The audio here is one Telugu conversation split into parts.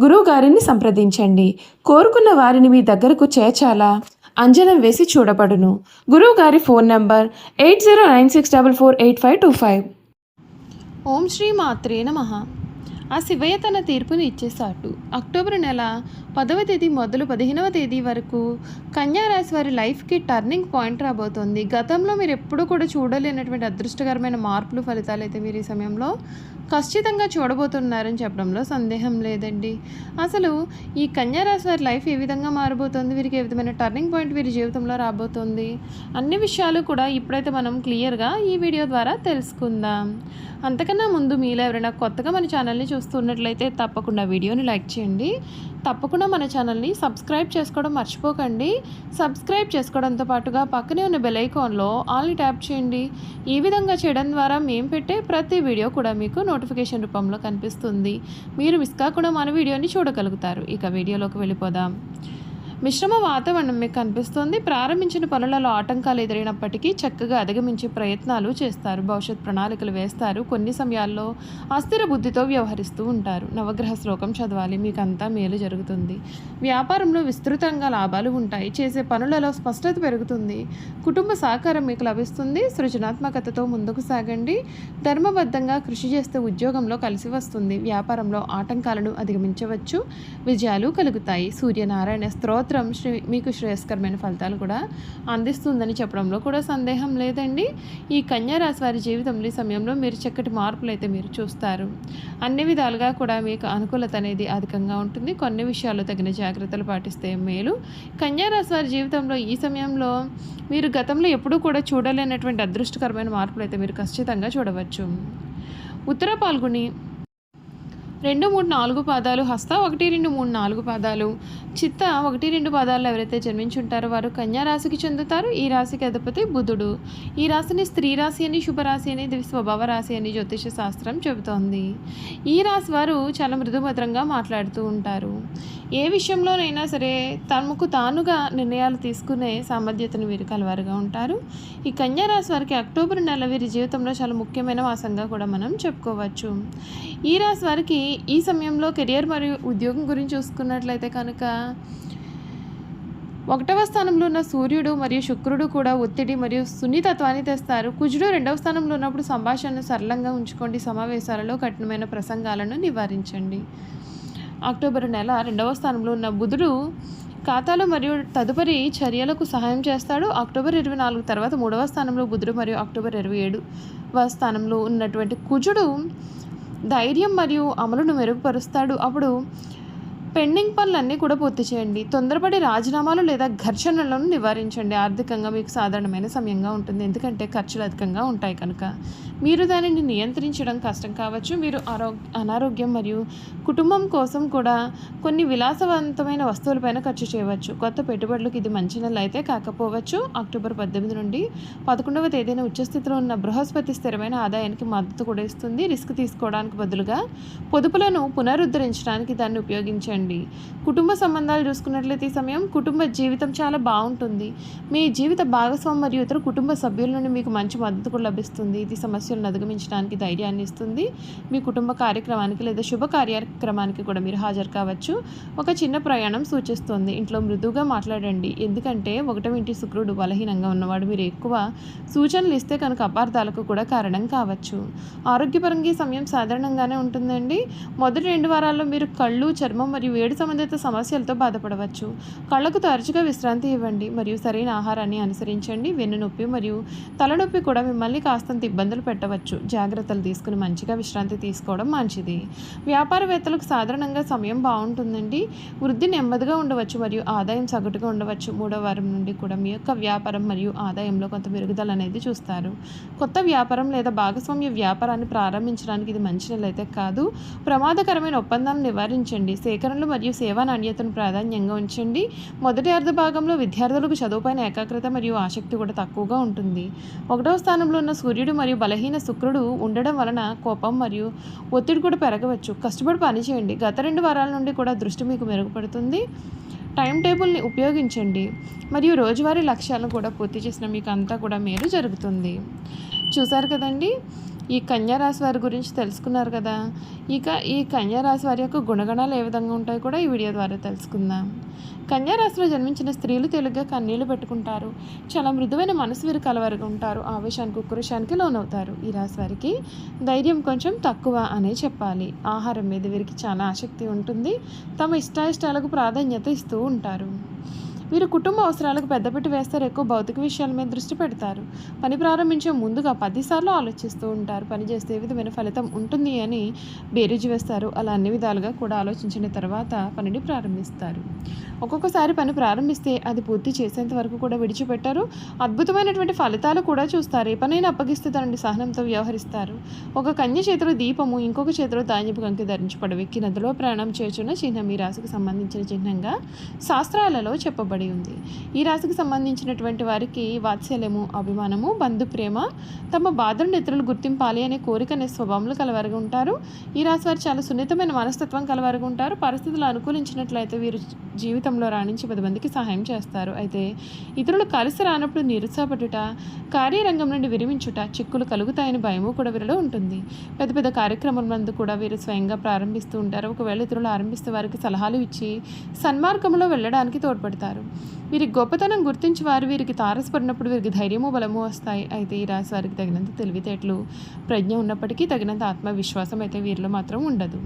గురువుగారిని సంప్రదించండి. కోరుకున్న వారిని మీ దగ్గరకు చేర్చాలా? అంజనం వేసి చూడబడును. గురువుగారి phone number eight zero nine six double four eight five two five. ఓం శ్రీ మాత్రే నమ. ఆ శివయ్య తన తీర్పును ఇచ్చేసాటు. అక్టోబర్ నెల పదవ తేదీ మొదలు పదిహేనవ తేదీ వరకు కన్యారాశి వారి లైఫ్కి టర్నింగ్ పాయింట్ రాబోతోంది. గతంలో మీరు ఎప్పుడూ కూడా చూడలేనటువంటి అదృష్టకరమైన మార్పులు ఫలితాలు అయితే మీరు ఈ సమయంలో ఖచ్చితంగా చూడబోతున్నారని చెప్పడంలో సందేహం లేదండి. అసలు ఈ కన్యారాశి వారి లైఫ్ ఏ విధంగా మారబోతుంది? వీరికి ఏ విధమైన టర్నింగ్ పాయింట్ వీరి జీవితంలో రాబోతుంది? అన్ని విషయాలు కూడా ఇప్పుడైతే మనం క్లియర్గా ఈ వీడియో ద్వారా తెలుసుకుందాం. అంతకన్నా ముందు మీలో ఎవరైనా కొత్తగా మన ఛానల్ని చూస్తున్నట్లయితే తప్పకుండా వీడియోని లైక్ చేయండి. తప్పకుండా మన ఛానల్ని సబ్స్క్రైబ్ చేసుకోవడం మర్చిపోకండి. సబ్స్క్రైబ్ చేసుకోవడంతో పాటుగా పక్కనే ఉన్న బెల్ ఐకాన్లో ఆల్ని ట్యాప్ చేయండి. ఈ విధంగా చేయడం ద్వారా మేము పెట్టే ప్రతి వీడియో కూడా మీకు నోటిఫికేషన్ రూపంలో కనిపిస్తుంది. మీరు మిస్ కాకుండా మన వీడియోని చూడగలుగుతారు. ఇక వీడియోలోకి వెళ్ళిపోదాం. మిశ్రమ వాతావరణం మీకు కనిపిస్తోంది. ప్రారంభించిన పనులలో ఆటంకాలు ఎదురైనప్పటికీ చక్కగా అధిగమించే ప్రయత్నాలు చేస్తారు. భవిష్యత్ ప్రణాళికలు వేస్తారు. కొన్ని సమయాల్లో అస్థిర బుద్ధితో వ్యవహరిస్తూ ఉంటారు. నవగ్రహ శ్లోకం చదవాలి. మీకు అంతా మేలు జరుగుతుంది. వ్యాపారంలో విస్తృతంగా లాభాలు ఉంటాయి. చేసే పనులలో స్పష్టత పెరుగుతుంది. కుటుంబ సహకారం మీకు లభిస్తుంది. సృజనాత్మకతతో ముందుకు సాగండి. ధర్మబద్ధంగా కృషి చేస్తే ఉద్యోగంలో కలిసి వస్తుంది. వ్యాపారంలో ఆటంకాలను అధిగమించవచ్చు. విజయాలు కలుగుతాయి. సూర్యనారాయణ స్తోత్ర శ్రీ మీకు శ్రేయస్కరమైన ఫలితాలు కూడా అందిస్తుందని చెప్పడంలో కూడా సందేహం లేదండి. ఈ కన్యారాశి వారి జీవితంలో ఈ సమయంలో మీరు చక్కటి మార్పులు అయితే మీరు చూస్తారు. అన్ని విధాలుగా కూడా మీకు అనుకూలత అనేది అధికంగా ఉంటుంది. కొన్ని విషయాల్లో తగిన జాగ్రత్తలు పాటిస్తే మేలు. కన్యారాశి వారి జీవితంలో ఈ సమయంలో మీరు గతంలో ఎప్పుడూ కూడా చూడలేనటువంటి అదృష్టకరమైన మార్పులు అయితే మీరు ఖచ్చితంగా చూడవచ్చు. ఉత్తర పాల్గొని రెండు మూడు నాలుగు పాదాలు హస్త ఒకటి రెండు మూడు నాలుగు పాదాలు చిత్త ఒకటి రెండు పాదాలు ఎవరైతే జన్మించుంటారో వారు కన్యా రాశికి చెందుతారు. ఈ రాశికి అధిపతి బుధుడు. ఈ రాశిని స్త్రీ రాశి అని శుభరాశి అని స్వభావ రాశి అని జ్యోతిష శాస్త్రం చెబుతోంది. ఈ రాశి వారు చాలా మృదుభద్రంగా మాట్లాడుతూ ఉంటారు. ఏ విషయంలోనైనా సరే తమకు తానుగా నిర్ణయాలు తీసుకునే సామర్థ్యతను వీరు కలవారుగా ఉంటారు. ఈ కన్యా రాశి వారికి అక్టోబర్ నెల వీరి జీవితంలో చాలా ముఖ్యమైన మాసంగా కూడా మనం చెప్పుకోవచ్చు. ఈ రాశి వారికి ఈ సమయంలో కెరియర్ మరియు ఉద్యోగం గురించి చూసుకున్నట్లయితే కనుక ఒకటవ స్థానంలో ఉన్న సూర్యుడు మరియు శుక్రుడు కూడా ఒత్తిడి మరియు సున్నితత్వాన్ని తెస్తారు. కుజుడు రెండవ స్థానంలో ఉన్నప్పుడు సంభాషణను సరళంగా ఉంచుకోండి. సమావేశాలలో కఠినమైన ప్రసంగాలను నివారించండి. అక్టోబర్ నెల రెండవ స్థానంలో ఉన్న బుధుడు ఖాతాలు మరియు తదుపరి చర్యలకు సహాయం చేస్తాడు. అక్టోబర్ ఇరవై నాలుగు తర్వాత మూడవ స్థానంలో బుధుడు మరియు అక్టోబర్ ఇరవై ఏడువ స్థానంలో ఉన్నటువంటి కుజుడు ధైర్యం మరియు అమలును మెరుగుపరుస్తాడు. అప్పుడు పెండింగ్ పనులన్నీ కూడా పూర్తి చేయండి. తొందరపడి రాజీనామాలు లేదా ఘర్షణలను నివారించండి. ఆర్థికంగా మీకు సాధారణమైన సమయంగా ఉంటుంది. ఎందుకంటే ఖర్చులు అధికంగా ఉంటాయి కనుక. మీరు దానిని నియంత్రించడం కష్టం కావచ్చు. మీరు ఆరో అనారోగ్యం మరియు కుటుంబం కోసం కూడా కొన్ని విలాసవంతమైన వస్తువులపైన ఖర్చు చేయవచ్చు. కొత్త పెట్టుబడులకు ఇది మంచి నెల అయితే కాకపోవచ్చు. అక్టోబర్ పద్దెనిమిది నుండి పదకొండవ తేదీన ఉచ్చస్థితిలో ఉన్న బృహస్పతి స్థిరమైన ఆదాయానికి మద్దతు కూడా ఇస్తుంది. రిస్క్ తీసుకోవడానికి బదులుగా పొదుపులను పునరుద్ధరించడానికి దాన్ని ఉపయోగించండి. కుటుంబ సంబంధాలు చూసుకున్నట్లయితే ఈ సమయం కుటుంబ జీవితం చాలా బాగుంటుంది. మీ జీవిత భాగస్వామి మరియు ఇతర కుటుంబ సభ్యుల నుండి మీకు మంచి మద్దతు కూడా లభిస్తుంది. ఇది సమస్యలను అధిగమించడానికి ధైర్యాన్ని ఇస్తుంది. మీ కుటుంబ కార్యక్రమానికి లేదా శుభ కార్యక్రమానికి కూడా మీరు హాజరు కావచ్చు. ఒక చిన్న ప్రయాణం సూచిస్తుంది. ఇంట్లో మృదువుగా మాట్లాడండి. ఎందుకంటే ఒకటవ ఇంటి శుక్రుడు బలహీనంగా ఉన్నవాడు. మీరు ఎక్కువ సూచనలు ఇస్తే కనుక అపార్థాలకు కూడా కారణం కావచ్చు. ఆరోగ్యపరంగా ఈ సమయం సాధారణంగానే ఉంటుందండి. మొదటి రెండు వారాల్లో మీరు కళ్ళు చర్మం మరియు వేడి సంబంధిత సమస్యలతో బాధపడవచ్చు. కళ్ళకు తరచుగా విశ్రాంతి ఇవ్వండి మరియు సరైన ఆహారాన్ని అనుసరించండి. వెన్నునొప్పి మరియు తలనొప్పి కూడా మిమ్మల్ని కాస్తంత ఇబ్బందులు పెట్టవచ్చు. జాగ్రత్తలు తీసుకుని మంచిగా విశ్రాంతి తీసుకోవడం మంచిది. వ్యాపారవేత్తలకు సాధారణంగా సమయం బాగుంటుందండి. వృద్ధి నెమ్మదిగా ఉండవచ్చు మరియు ఆదాయం సగటుగా ఉండవచ్చు. మూడో వారం నుండి కూడా మీ యొక్క వ్యాపారం మరియు ఆదాయంలో కొంత మెరుగుదల అనేది చూస్తారు. కొత్త వ్యాపారం లేదా భాగస్వామ్య వ్యాపారాన్ని ప్రారంభించడానికి ఇది మంచి నెల అయితే కాదు. ప్రమాదకరమైన ఒప్పందాలను నివారించండి. సేకరణ పనులు మరియు సేవా నాణ్యతను ప్రాధాన్యంగా ఉంచండి. మొదటి అర్ధ భాగంలో విద్యార్థులకు చదువుపైన ఏకాగ్రత మరియు ఆసక్తి కూడా తక్కువగా ఉంటుంది. ఒకటవ స్థానంలో ఉన్న సూర్యుడు మరియు బలహీన శుక్రుడు ఉండడం వలన కోపం మరియు ఒత్తిడి కూడా పెరగవచ్చు. కష్టపడి పని చేయండి. గత రెండు వారాల నుండి కూడా దృష్టి మీకు మెరుగుపడుతుంది. టైం టేబుల్ని ఉపయోగించండి. మరియు రోజువారీ లక్ష్యాలను కూడా పూర్తి చేసిన మీకు అంతా కూడా మేలు జరుగుతుంది. చూసారు కదండి? ఈ కన్యారాశి వారి గురించి తెలుసుకున్నారు కదా. ఇక ఈ కన్యారాశి వారి యొక్క గుణగణాలు ఏ విధంగా ఉంటాయో కూడా ఈ వీడియో ద్వారా తెలుసుకుందాం. కన్యా రాశిలో జన్మించిన స్త్రీలు తెలుగుగా కన్నీళ్ళు పెట్టుకుంటారు. చాలా మృదువైన మనసు వీరు కలవరగా ఉంటారు ఆవేశానికి ఉక్రోషానికి లోనవుతారు. ఈ రాశి వారికి ధైర్యం కొంచెం తక్కువ అనే చెప్పాలి. ఆహారం మీద వీరికి చాలా ఆసక్తి ఉంటుంది. తమ ఇష్టాయిష్టాలకు ప్రాధాన్యత ఇస్తూ ఉంటారు. వీరు కుటుంబ అవసరాలకు పెద్దపెట్టి వేస్తారు. ఎక్కువ భౌతిక విషయాల మీద దృష్టి పెడతారు. పని ప్రారంభించే ముందుగా పదిసార్లు ఆలోచిస్తూ ఉంటారు. పని చేస్తే ఏ విధమైన ఫలితం ఉంటుంది అని బేరీజు వేస్తారు. అలా అన్ని విధాలుగా కూడా ఆలోచించిన తర్వాత పనిని ప్రారంభిస్తారు. ఒక్కొక్కసారి పని ప్రారంభిస్తే అది పూర్తి చేసేంత వరకు కూడా విడిచిపెట్టారు. అద్భుతమైనటువంటి ఫలితాలు కూడా చూస్తారు. ఏ పనైనా అప్పగిస్తే దానిని సహనంతో వ్యవహరిస్తారు. ఒక కన్య చేతిలో దీపము ఇంకొక చేతిలో ధాన్యపు కంకి ధరించి పడవెక్కి నదిలో ప్రయాణం చేస్తున్న చిహ్నం ఈ రాశికి సంబంధించిన చిహ్నంగా శాస్త్రాలలో చెప్పబడి ఉంది. ఈ రాశికి సంబంధించినటువంటి వారికి వాత్సల్యము అభిమానము బంధు ప్రేమ తమ బాధలను ఇతరులు గుర్తింపాలి అనే కోరిక అనే స్వభావంలో కలవరగా ఉంటారు. ఈ రాశి వారు చాలా సున్నితమైన మనస్తత్వం కలవరగా ఉంటారు. పరిస్థితులు అనుకూలించినట్లయితే వీరు జీవితంలో రాణించి పది మందికి సహాయం చేస్తారు. అయితే ఇతరులు కలిసి రానప్పుడు నిరుత్సాహపడుట కార్యరంగం నుండి విరమించుట చిక్కులు కలుగుతాయని భయము కూడా వీరిలో ఉంటుంది. పెద్ద పెద్ద కార్యక్రమాలందు కూడా వీరు స్వయంగా ప్రారంభిస్తూ ఉంటారు. ఒకవేళ ఇతరులు ఆరంభిస్తే వారికి సలహాలు ఇచ్చి సన్మార్గంలో వెళ్ళడానికి తోడ్పడతారు. వీరి గొప్పతనం గుర్తించి వారు వీరికి తారసపడినప్పుడు వీరికి ధైర్యము బలము వస్తాయి. అయితే ఈ రాశి వారికి తగినంత తెలివితేటలు ప్రజ్ఞ ఉన్నప్పటికీ తగినంత ఆత్మవిశ్వాసం అయితే వీరిలో మాత్రం ఉండదు.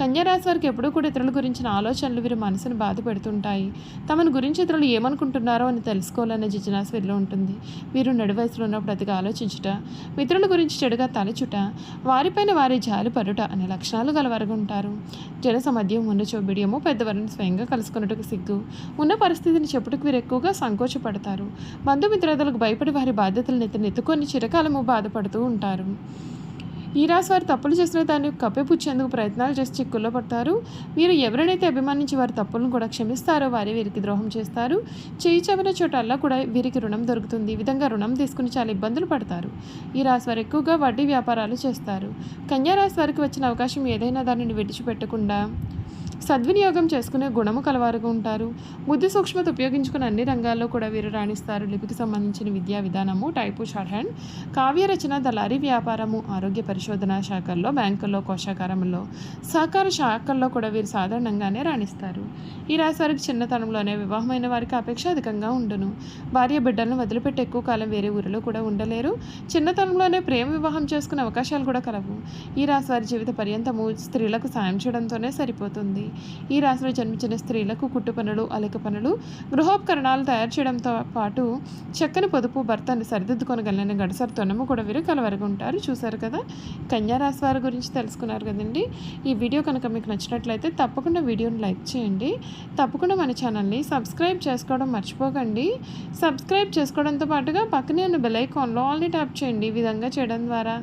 కన్యా రాశి వారికి ఎప్పుడూ కూడా ఇతరుల గురించిన ఆలోచనలు వీరి మనసును బాధ పెడుతుంటాయి. తమను గురించి ఇతరులు ఏమనుకుంటున్నారో అని తెలుసుకోవాలనే జిజ్ఞాస వీరిలో ఉంటుంది. వీరు నడు వయసులో ఉన్నప్పుడు అతిగా ఆలోచించుట మిత్రుల గురించి చెడుగా తలచుట వారిపైన వారి జాలి పడుట అనే లక్షణాలు గలవారుగా ఉంటారు. జన సమధ్యం ఉన్న చోబిడియము పెద్దవారిని స్వయంగా కలుసుకున్నట్టుకు సిగ్గు. ఉన్న పరిస్థితి పరిస్థితిని చెప్పుటకు వీరు ఎక్కువగా సంకోచపడతారు. బంధుమిత్రాదులకు భయపడి వారి బాధ్యతలను ఎత్తి నెత్తుకొని చిరకాలము బాధపడుతూ ఉంటారు. ఈ రాశి వారు తప్పులు చేసిన దాన్ని కప్పిపుచ్చేందుకు ప్రయత్నాలు చేసి చిక్కుల్లో పడతారు. వీరు ఎవరినైతే అభిమానించి వారి తప్పులను కూడా క్షమిస్తారో వారే వీరికి ద్రోహం చేస్తారు. చేయి చెవిన చోటల్లా కూడా వీరికి రుణం దొరుకుతుంది. ఈ విధంగా రుణం తీసుకుని చాలా ఇబ్బందులు పడతారు. ఈ రాశి వారు ఎక్కువగా వడ్డీ వ్యాపారాలు చేస్తారు. కన్యా రాశి వారికి వచ్చిన అవకాశం ఏదైనా దానిని విడిచిపెట్టకుండా సద్వినియోగం చేసుకునే గుణము కలవారుగా ఉంటారు. బుద్ధి సూక్ష్మత ఉపయోగించుకుని అన్ని రంగాల్లో కూడా వీరు రాణిస్తారు. లిపికి సంబంధించిన విద్యా విధానము టైపు షార్ట్ హ్యాండ్ కావ్య రచన దళారీ వ్యాపారము ఆరోగ్య పరిశోధన శాఖల్లో బ్యాంకుల్లో కోశాకారంలో సహకార శాఖల్లో కూడా వీరు సాధారణంగానే రాణిస్తారు. ఈ రాశి వారికి చిన్నతనంలోనే వివాహమైన వారికి అపేక్ష అధికంగా ఉండును. భార్య బిడ్డలను వదిలిపెట్టి ఎక్కువ కాలం వేరే ఊరిలో కూడా ఉండలేరు. చిన్నతనంలోనే ప్రేమ వివాహం చేసుకునే అవకాశాలు కూడా కలవు. ఈ రాశి వారి జీవిత పర్యంతము స్త్రీలకు సాయం చేయడంతోనే సరిపోతుంది. ఈ రాశిలో జన్మించిన స్త్రీలకు కుట్టు పనులు అలిక పనులు గృహోపకరణాలు తయారు చేయడంతో పాటు చక్కని పొదుపు భర్తను సరిదిద్దుకొనగలిగిన గడసరి తొనము కూడా వీరు కలవరగా ఉంటారు చూశారు కదా? కన్యా రాశి వారి గురించి తెలుసుకున్నారు కదండి? ఈ వీడియో కనుక మీకు నచ్చినట్లయితే తప్పకుండా వీడియోని లైక్ చేయండి. తప్పకుండా మన ఛానల్ని సబ్స్క్రైబ్ చేసుకోవడం మర్చిపోకండి. సబ్స్క్రైబ్ చేసుకోవడంతో పాటుగా పక్కనే ఉన్న బెల్ ఐకాన్లో ఆల్ని ట్యాప్ చేయండి. ఈ విధంగా చేయడం ద్వారా